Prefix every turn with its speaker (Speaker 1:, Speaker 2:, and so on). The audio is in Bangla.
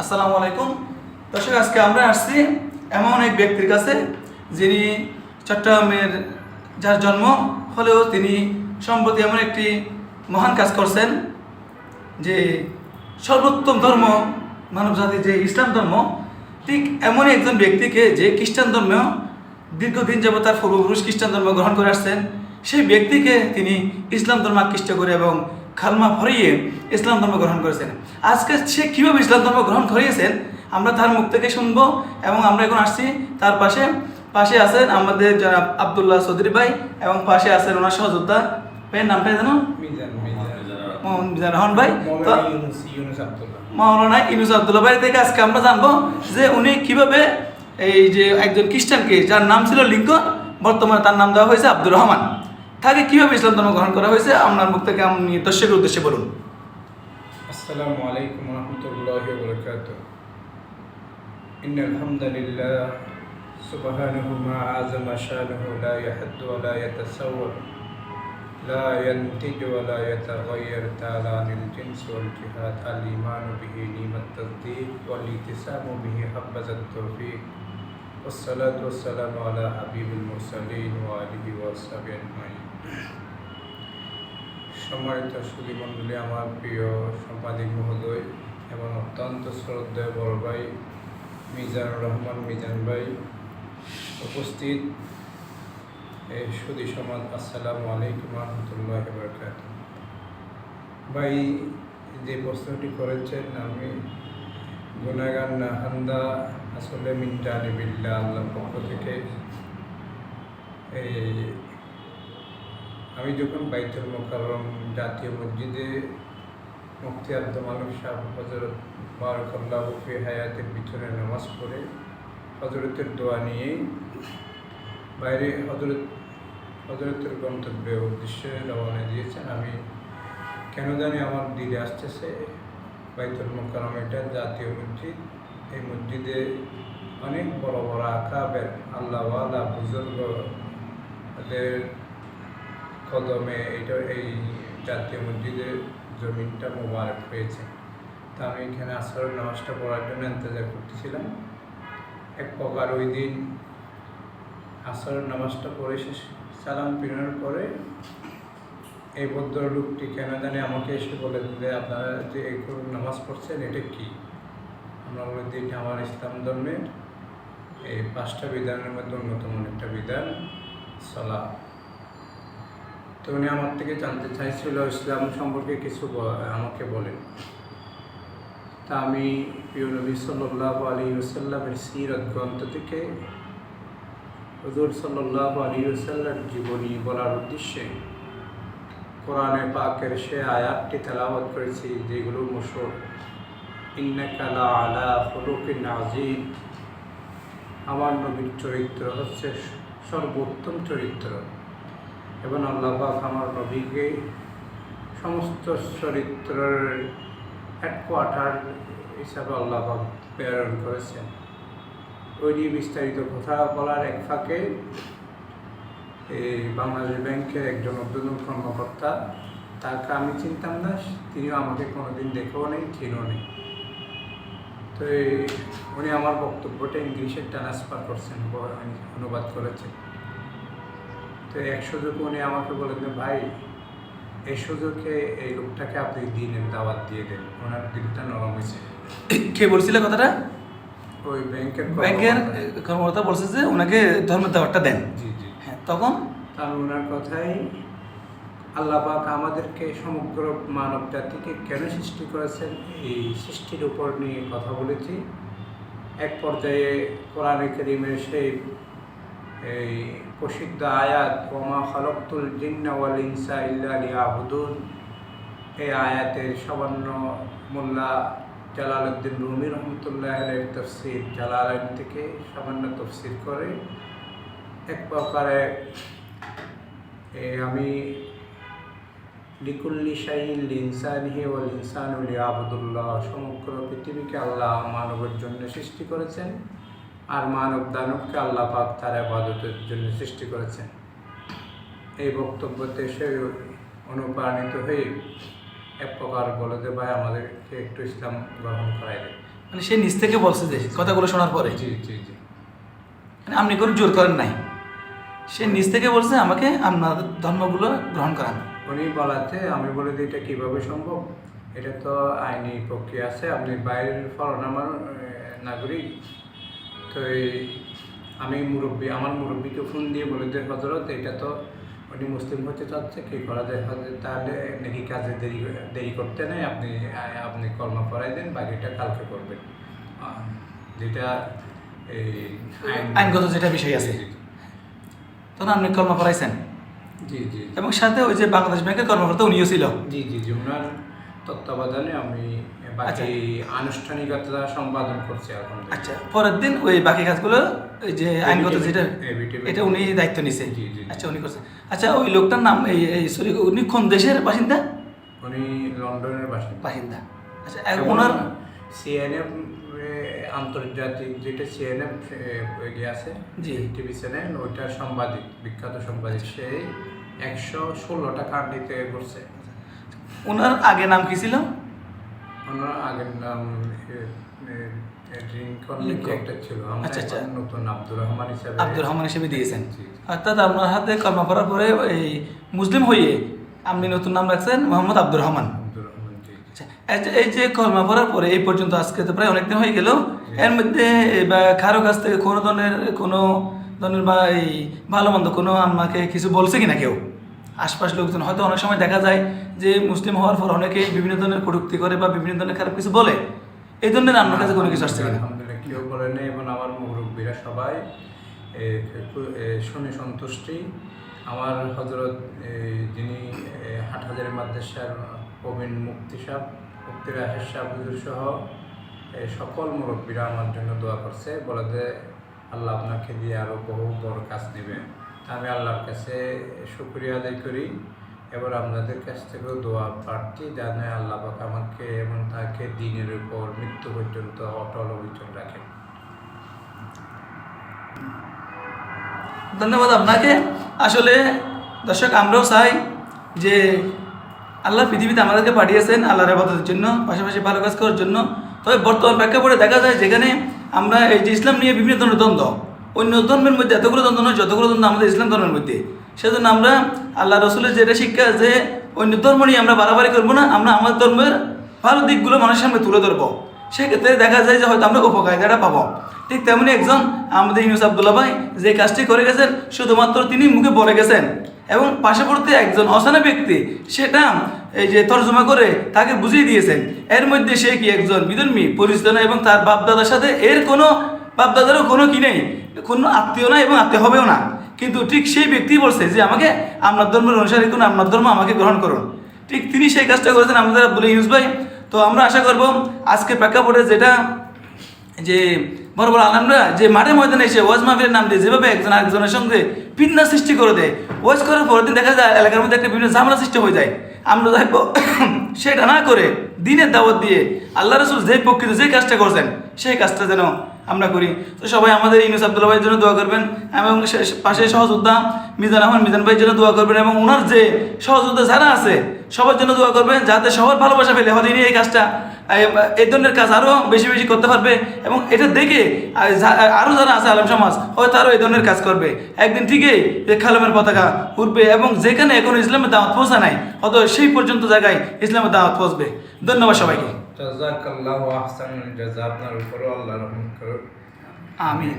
Speaker 1: আসসালামু আলাইকুম। দর্শক, আজকে আমরা আসছি এমন এক ব্যক্তির কাছে, যিনি চট্টগ্রামের, যার জন্ম হলেও তিনি সম্প্রতি এমন একটি মহান কাজ করছেন যে সর্বোত্তম ধর্ম, মানব জাতির যে ইসলাম ধর্ম, ঠিক এমনই একজন ব্যক্তিকে যে খ্রিস্টান ধর্ম, দীর্ঘদিন যাবত তার পূর্বপুরুষ খ্রিস্টান ধর্ম গ্রহণ করে আসছেন, সেই ব্যক্তিকে তিনি ইসলাম ধর্ম আকৃষ্ট করে এবং খালমা ফরিয়ে ইসলাম ধর্ম গ্রহণ করেছেন। আজকে সে কীভাবে ইসলাম ধর্ম গ্রহণ করিয়েছেন আমরা তার মুখ থেকে শুনব এবং আমরা এখন আসছি তার পাশে। পাশে আছেন আমাদের জনাব আবদুল্লাহ চৌধুরী ভাই এবং পাশে আছেন ওনার সহযোদ্ধা। ভাইয়ের নামটা জানো?
Speaker 2: মিজান
Speaker 1: রহমান ভাই। তো
Speaker 2: মৌলানা ইউনুস আবদুল্লাহ।
Speaker 1: ভাই থেকে আজকে আমরা জানব যে উনি কীভাবে এই যে একজন খ্রিস্টানকে যার নাম ছিল লিঙ্কন বর্তমানে তার নাম দেওয়া হয়েছে আব্দুর রহমান। তাকে কিভাবে ইসলাম ধর্ম গ্রহণ করা হয়েছে আপনার মুখ থেকে আপনি দর্শকের উদ্দেশ্যে বলুন
Speaker 2: আসসালামু আলাইকুম রহমতুল্লাহ বরকাত إن الحمد لله سبحانه ما عظم شانه لا يحد ولا يتصور لا ينتج ولا يتغير تعالى عن الجنس والجهاد الإيمان به نعم التصديق والالتزام به حبذا التوفيق والصلاة والسلام على حبيب المرسلين وآله وصحبه أجمعين সম্মানিত সুদী মণ্ডলী, আমার প্রিয় সাংবাদিক মহোদয় এবং অত্যন্ত শ্রদ্ধেয় বড় ভাই মিজানুর রহমান মিজান ভাই উপস্থিত। এই সুদী সমাজ, আসসালামু আলাইকুম রহমতুল্লাহ বরকাত ভাই, যে প্রশ্নটি করেছেন আমি গুনাগান না হান্দা আসলে মিন্টানি বিল্লা আল্লাহ পক্ষ থেকে এই আমি যখন বাইতুল মোকাররম জাতীয় মসজিদে মুফতি আব্দুল মালিক সাহেব হজরত বারকাল্লাহ ফি হায়াতের পিছনে নামাজ পড়ে হজরতের দোয়া নিয়ে বাইরে হজরত হজরতের গন্তব্যে উদ্দেশ্যে রওনা দিয়েছেন। আমি কেন জানি আমার দিদি আসতেছে, বাইতুল মোকাররম এটা জাতীয় মসজিদ। এই মসজিদে অনেক বড় বড় আকাবের আল্লাহওয়ালা বুজুর্গ ওদের কদমে এটা এই জাতীয় মসজিদের জমিনটা মোবারক হয়েছে। তা আমি এখানে আসর নামাজটা পড়ার জন্য ইন্তজার করতেছিলাম। এক প্রকার ওই দিন আসর নামাজটা পড়ে শেষ, সালাম ফিরানোর পরে এই ভদ্রলোকটি কেন জানি আমাকে এসে বলে যে, আপনারা যে এই নামাজ পড়ছেন, এটা কি? আমরা বলে, এটা আমার ইসলাম ধর্মের এই পাঁচটা বিধানের মধ্যে অন্যতম একটা বিধান সলা তো উনি আমার থেকে জানতে চাইছিল ইসলাম সম্পর্কে কিছু আমাকে বলেন। তা আমি প্রিয় নবী সাল্লাহ আলী ওসাল্লামের সিরত গ্রন্থ থেকে হজুর সাল্লাহ আলী ওসাল্লার জীবনী বলার উদ্দেশ্যে কোরআনে পাকের সে আয়াতটি তেলাওয়াত করেছি, যেগুলো মশোর। ইন্নাকালা আলা হলুকিন আজিম আমার নবীর চরিত্র হচ্ছে সর্বোত্তম চরিত্র। এবং আল্লাপাক আমার নবীকে সমস্ত চরিত্রের হেডকোয়ার্টার হিসাবে আল্লাপাক প্রেরণ করেছেন। ওই নিয়ে বিস্তারিত কথা বলার এক ফাঁকে এই বাংলাদেশ ব্যাংকের একজন উদ্বোধন কর্মকর্তা, তাকে আমি চিনতাম না, তিনিও আমাকে কোনোদিন দেখেও নেই, চিনও নেই। তো উনি আমার বক্তব্যটা ইংলিশে ট্রান্সফার করছেন, অনুবাদ করেছেন। তো এক সুযোগ উনি আমাকে বলেন যে ভাই এই সুযোগে এই লোকটাকে আপনি দিনের দাওয়াত দিয়ে দেন। ওনার দিনটা নরম হয়েছে।
Speaker 1: কে বলছিল কথাটা?
Speaker 2: ওই ব্যাংকের
Speaker 1: ব্যাংকের
Speaker 2: কর্মকর্তা-
Speaker 1: বলছে যে ওনাকে ধর্মের দাওয়াতটা দেন।
Speaker 2: জি জি।
Speaker 1: হ্যাঁ তখন?
Speaker 2: তা আমি ওনার কথাই আল্লাহ পাক আমাদেরকে সমগ্র মানব জাতিকে কেন সৃষ্টি করেছেন এই সৃষ্টির উপর নিয়ে কথা বলেছি। এক পর্যায়ে কোরআনে করিমের সেই এই প্রসিদ্ধ আয়াত, ওমা খলকুল জিন্না ওয়াল ইনসা ইল্লা লিয়াবুদুন এই আয়াতের সামান্য মোল্লা জালালউদ্দিন রুমি রহমতুল্লাহ আলের তফসির জালালাইন থেকে সামান্য তফসির করে এক প্রকারে আমি লিকুল্লি শাহিল ইনসানিহি ওয়াল ইনসানুল আবদুল্লাহ সমগ্র পৃথিবীকে আল্লাহ মানবের জন্য সৃষ্টি করেছেন। আর মানব দানবকে আল্লাহ পাক তার আবাদতের জন্য সৃষ্টি করেছেন। এই বক্তব্যতে সে অনুপ্রাণিত হয়ে এক প্রকার বলে যে ভাই আমাদেরকে একটু ইসলাম গ্রহণ করাই দেয়
Speaker 1: মানে সে নিজ থেকে বলছে যে কথাগুলো শোনার পরে।
Speaker 2: জি জি জি।
Speaker 1: মানে আপনি কোনো জোর করেন নাই। সে নিজ থেকে বলছে আমাকে আপনার ধর্মগুলো গ্রহণ করান।
Speaker 2: উনি বলাতে আমি বলে দিই এটা কীভাবে সম্ভব? এটা তো আইনি প্রক্রিয়া আছে। আপনি বাইরের ফরেন আমার নাগরিক তো এই আমি মুরব্বী আমার মুরব্বীকে ফোন দিয়ে বলে দিই হজরত এটা তো উনি মুসলিম হতে চাচ্ছে কি করা যায়? তাহলে নাকি কাজে দেরি দেরি করতে নেই আপনি আপনি কর্ম করাই দেন বাকিটা কালকে করবেন। যেটা এই
Speaker 1: আইনগত যেটা বিষয় আছে। তখন আপনি কর্ম করাইছেন?
Speaker 2: জি জি।
Speaker 1: এবং সাথে ওই যে বাংলাদেশ ব্যাংকের কর্মকর্তা উনিও ছিল।
Speaker 2: জি জি জি ওনার তত্ত্বাবধানে আমি
Speaker 1: আচ্ছা।
Speaker 2: বাকি আনুষ্ঠানিকতা সম্পাদন করছি এখন
Speaker 1: আচ্ছা পরের দিন ওই বাকি কাজগুলো ওই যে আইনগত যেটা এটা উনি দায়িত্ব নিছে। আচ্ছা উনি করছে। আচ্ছা ওই লোকটার নাম এই সরি উনি কোন দেশের বাসিন্দা?
Speaker 2: উনি লন্ডনের বাসিন্দা।
Speaker 1: বাসিন্দা। আচ্ছা ওনার
Speaker 2: সিএনএফ আন্তর্জাতিক যেটা সিএনএফ ইয়ে আছে
Speaker 1: জি।
Speaker 2: টিভি চ্যানেল ওইটার সাংবাদিক বিখ্যাত সাংবাদিক সেই একশো ষোলোটা কান্ডিতে করছে।
Speaker 1: ওনার আগে নাম কি ছিল?
Speaker 2: ওনার আগের নাম
Speaker 1: আচ্ছা, আচ্ছা।
Speaker 2: নতুন আব্দুর রহমান হিসাবে
Speaker 1: আব্দুর রহমান হিসেবে দিয়েছেন।
Speaker 2: জি, জি।
Speaker 1: অর্থাৎ আপনার হাতে কর্ম করার পরে এই মুসলিম হয়ে আপনি নতুন নাম রাখছেন মোহাম্মদ আব্দুর রহমান। আচ্ছা, এই যে- কর্মা পড়ার পরে এই পর্যন্ত আজকে তো প্রায় অনেকদিন হয়ে গেল। এর মধ্যে বা কারও কাছ থেকে কোনো ধরনের কোনো ধরনের বা এই ভালো মন্দ কোনো আমাকে কিছু বলছে কিনা কেউ? আশপাশ লোকজন। হয়তো অনেক সময় দেখা যায় যে মুসলিম হওয়ার পর অনেকেই বিভিন্ন ধরনের কটুক্তি করে বা বিভিন্ন ধরনের খারাপ কিছু বলে। এই ধরনের আপনার কাছে কোনো কিছু আসছে
Speaker 2: আলহামদুলিল্লাহ কেউ বলেনি এবং আমার মুরব্বীরা সবাই শুনে সন্তুষ্টি। আমার হজরত যিনি এ, হাটহাজারি মাদ্রাসার প্রবীণ মুক্তি সাহ মুক্তি রাহের সাহ সহ সকল মুরব্বীরা আমার জন্য দোয়া করছে বলে যে আল্লাহ আপনাকে দিয়ে আরও বহু বড় কাজ দিবে আমি আল্লাহর কাছে শুক্রিয়া আদায় করি এবার আপনাদের কাছ থেকেও দোয়া প্রার্থী জানে আল্লাহ পাক আমাকে এবং তাকে দিনের উপর মৃত্যু পর্যন্ত অটল অবিচল রাখেন
Speaker 1: ধন্যবাদ আপনাকে। আসলে দর্শক, আমরাও চাই যে আল্লাহ পৃথিবীতে আমাদেরকে পাঠিয়েছেন আল্লাহর আবাদতের জন্য, পাশাপাশি ভালো কাজ করার জন্য। তবে বর্তমান প্রেক্ষাপটে দেখা যায় যেখানে আমরা এই যে ইসলাম নিয়ে বিভিন্ন ধরনের দ্বন্দ্ব। অন্য ধর্মের মধ্যে, এতগুলো দ্বন্দ্ব নয়, যতগুলো দ্বন্দ্ব আমাদের ইসলাম ধর্মের মধ্যে। সেজন্য আমরা আল্লাহ রসুলের যেটা শিক্ষা যে অন্য ধর্ম নিয়ে আমরা বাড়াবাড়ি করব না, আমরা আমার ধর্মের ভালো দিকগুলো মানুষের সামনে তুলে ধরবো। সেক্ষেত্রে দেখা যায় যে হয়তো আমরা উপকারিতাটা পাবো। ঠিক তেমনি একজন আমাদের ইউনুস আবদুল্লাহ ভাই যে কাজটি করে গেছেন, শুধুমাত্র তিনি মুখে বলে গেছেন। এবং পার্শ্ববর্তী একজন অসানা ব্যক্তি, সেটা এই যে তর্জমা করে তাকে বুঝিয়ে দিয়েছেন। এর মধ্যে সে কি একজন বিধর্মী, পরিচিত এবং তার বাপদাদার সাথে এর কোনো বাপদাদারও কোনো কি নেই, কোনো আত্মীয় না এবং আত্মীয় হবেও না। কিন্তু ঠিক সেই ব্যক্তি বলছে যে আমাকে আপনার ধর্মের অনুসারে কোন আপনার ধর্ম আমাকে গ্রহণ করুন। ঠিক তিনি সেই কাজটা করেছেন আমাদের বলে ইউজ ভাই। তো আমরা আশা করব আজকে প্রেক্ষাপটে যেটা যে বড় বড় আলমরা যে মাঠে ময়দানে এসে ওয়াজ মাহফিলের নাম দিয়ে যেভাবে একজন আরেকজনের সঙ্গে পিন্না সৃষ্টি করে দেয়, ওয়াজ করার পরের দিন দেখা যায় এলাকার মধ্যে একটা বিভিন্ন ঝামেলা সৃষ্টি হয়ে যায়। আমরা দেখব, সেটা না করে দিনের দাওয়াত দিয়ে আল্লাহ রসুল যে প্রকৃত যে কাজটা করছেন, সেই কাজটা যেন আমরা করি। তো সবাই আমাদের ইনুস আবদুল্লাহ ভাইয়ের জন্য দোয়া করবেন এবং পাশে সহযোদ্ধা মিজান আহমদ মিজান ভাইয়ের জন্য দোয়া করবেন এবং ওনার যে সহযোদ্ধা যারা আছে, সবার জন্য দোয়া করবেন যাতে সবার ভালোবাসা পেলে হয়তো এই কাজটা, এই- ধরনের কাজ আরও বেশি বেশি করতে পারবে এবং এটা দেখে আরও যারা আছে আলম সমাজ, হয়তো আরও এই ধরনের কাজ করবে। একদিন ঠিকই যে খালামের পতাকা উঠবে এবং যেখানে এখন ইসলামের দাওয়াত পৌঁছা নাই হয়তো সেই পর্যন্ত জায়গায় ইসলামের দাওয়াত পৌঁছবে। ধন্যবাদ সবাইকে।
Speaker 2: জাজাকাল্লাহু আহসানুল জাযা আপনার উপরও আল্লাহ রহমত করুন আমিন।